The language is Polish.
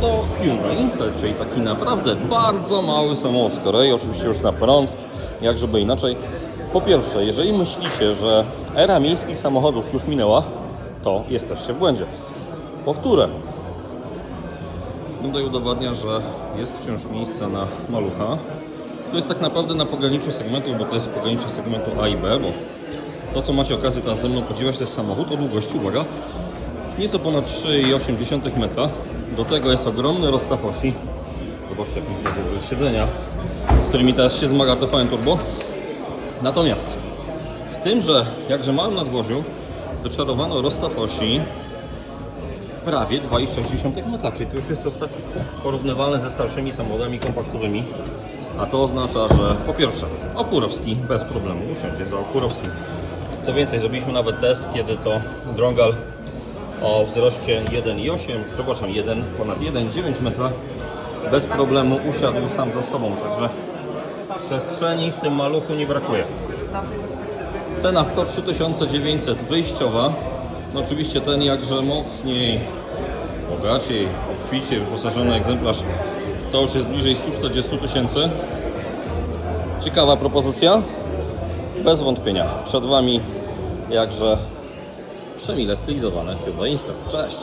to Hyundai Instar, czyli taki naprawdę bardzo mały samochód z Korei, oczywiście już na prąd, jak żeby inaczej. Po pierwsze, jeżeli myślicie, że era miejskich samochodów już minęła, to jesteście w błędzie. Powtórę. Hyundai udowadnia, że jest wciąż miejsce na malucha. To jest tak naprawdę na pograniczu segmentu, bo to jest pograniczu segmentu A i B, bo to co macie okazję teraz ze mną podziwiać to jest samochód o długości, uwaga, nieco ponad 3,8 metra. Do tego jest ogromny rozstaw osi. Zobaczcie jak można złożyć siedzenia, z którymi teraz się zmaga TVN Turbo. Natomiast w tymże jakże małym nadwoziu wyczarowano rozstaw osi prawie 2,6 metra, czyli to już jest rozstaw porównywalny ze starszymi samochodami kompaktowymi. A to oznacza, że po pierwsze Okurowski bez problemu usiądzie za Okurowskim. Co więcej, zrobiliśmy nawet test, kiedy to Drągal o wzroście 1,8, przepraszam, 1, ponad 1,9 metra bez problemu usiadł sam za sobą, także przestrzeni w tym maluchu nie brakuje. Cena 103 900 wyjściowa. No oczywiście ten jakże mocniej, bogaciej, obficie wyposażony egzemplarz to już jest bliżej 140 tysięcy. Ciekawa propozycja? Bez wątpienia. Przed Wami jakże przemile stylizowane Hyundai Instar. Cześć!